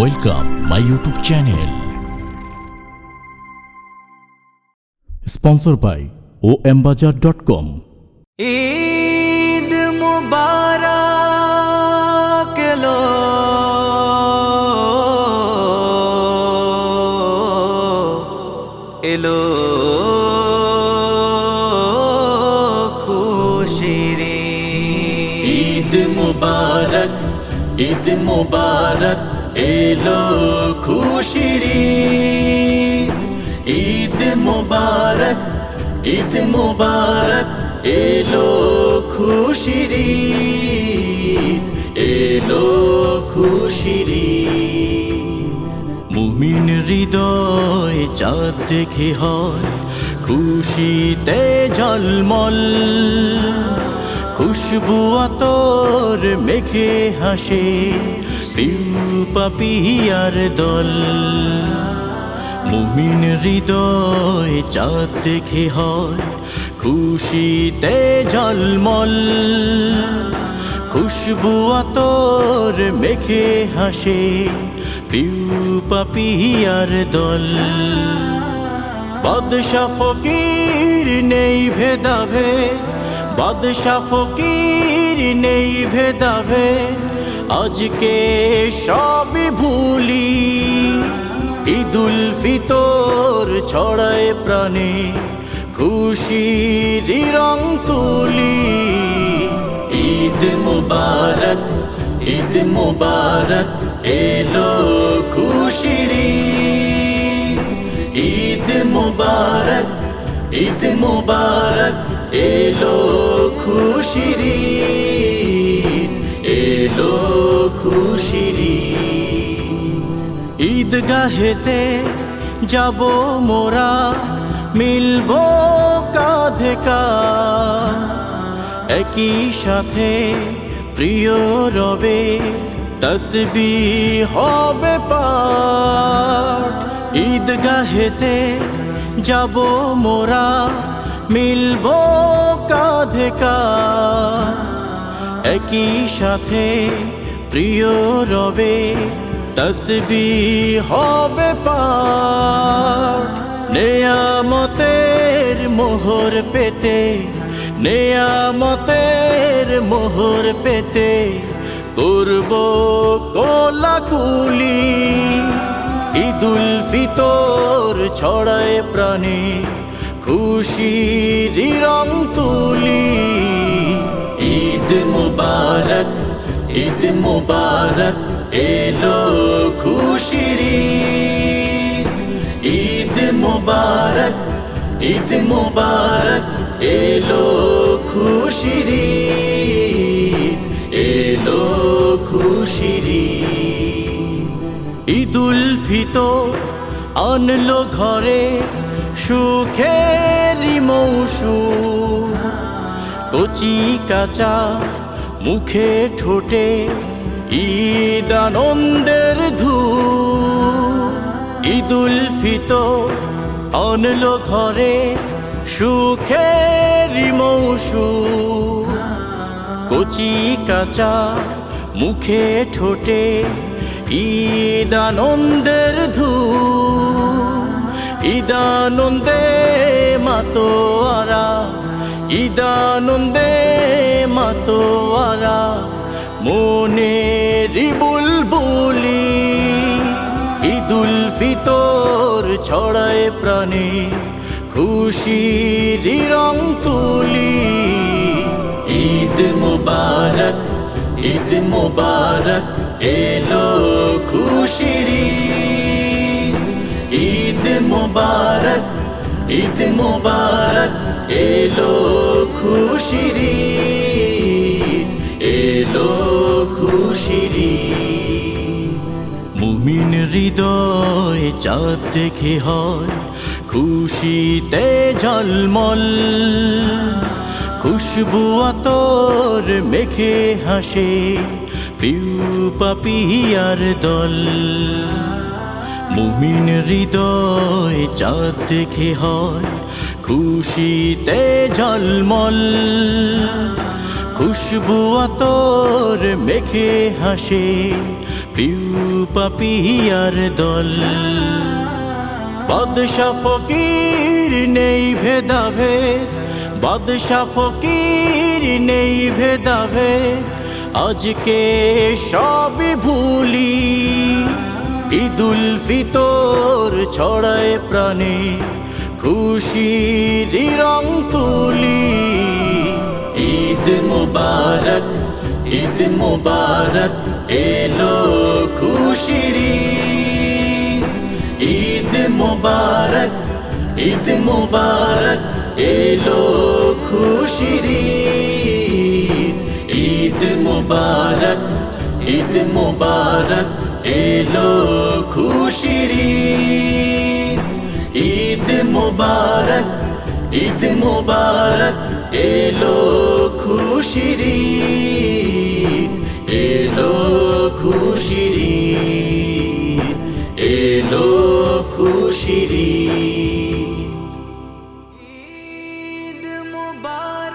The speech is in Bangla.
Welcome my YouTube channel sponsor by O M bazaar dot com Eid Mubarak এলো। এলো। খুশির ঈদ মুবারক ঈদ মুবারক। এলো খুশির ঈদ। মুবারক ঈদ মুবারক, এলো খুশির এলো খুশির মুমিন হৃদয় চাঁদ দেখে হয়, খুশিতে ঝলমল। খুশবু আতর মেখে হাসে পাপিয়ার দল। মুমিন হৃদয় চাঁদ দেখে হয়, খুশিতে ঝলমল। খুশবু আতর মেখে হাসে পিউ পাপিয়ার দল। বাদশা ফকির নেই ভেদাভে বাদশা ফকির নেই ভেদাভে আজকে সবই ভুলি। ঈদুল ফিতর ছড়ায় প্রাণে, খুশির রং তুলি। ঈদ মুবারক ঈদ মুবারক, এলো খুশির ঈদ। মুবারক ঈদ মুবারক, এলো খুশির এলো খুশির ঈদগাহেতে যাব মোরা, মিলব কাঁধে একই সাথে প্রিয় রবে তসবি হবে পাঠ। ঈদগাহেতে যাব মোরা, মিলব কাঁধে কাঁধ। একই সাথে প্রিয় রবে তসবি হবে পাঠ। নেয়ামতের মোহর পেতে, নেয়ামতের মোহর পেতে করব কোলাকুলি। ঈদুল ফিতর ছড়ায় প্রাণে খুশি রং তুলি। ঈদ মুবারক এলো খুশির ঈদ। মুবারক ঈদ মুবারক এলো খুশির এলো খুশির ঈদুল ফিতর আনলো ঘরে সুখেরই মৌসুম। কচি কাঁচা মুখে ঠোঁটে ঈদ আনন্দের ধূ ঈদুল ফিতর আনলো ঘরে সুখেরই মৌসুম। কচি কাঁচা মুখে ঠোঁটে ঈদ আনন্দের ধূ ঈদানন্দে মাতোয়ারা ঈদানন্দে মাতোয়ারা মনে রিবুল বলি ঈদুল ফিতর ছড়ায় প্রাণে খুশির রং তুলি। ঈদ মুবারক ঈদ মুবারক, এলো খুশির ঈদ। মুবারক ঈদ মুবারক, এলো খুশির মুমিন হৃদয় চাঁদ দেখে হয় খুশিতে ঝলমল। খুশবু আতর মেখে হাসে পিউ পাপিয়ার দল। মুমিন হৃদয় চাঁদ দেখে হয় খুশিতে ঝলমল। খুশবু তোর মেখে হাসে পিউ পাপিয়ার দল। বাদশা ফকির নেই ভেদাভেদ বাদশা ফকির নেই ভেদাভেদ। আজকে সবই ভুলি, ঈদুল ফিতর ছড়ায় প্রাণে, খুশির রং তুলি। ঈদ মুবারক ঈদ মুবারক, এলো খুশির ঈদ। মুবারক ঈদ মুবারক, এলো খুশির ঈদ। মুবারক ঈদ মুবারক, এলো খুশির। ঈদ মুবারক ঈদ মুবারক এলো খুশির। এলো খুশির। এলো খুশির ঈদ মুবারক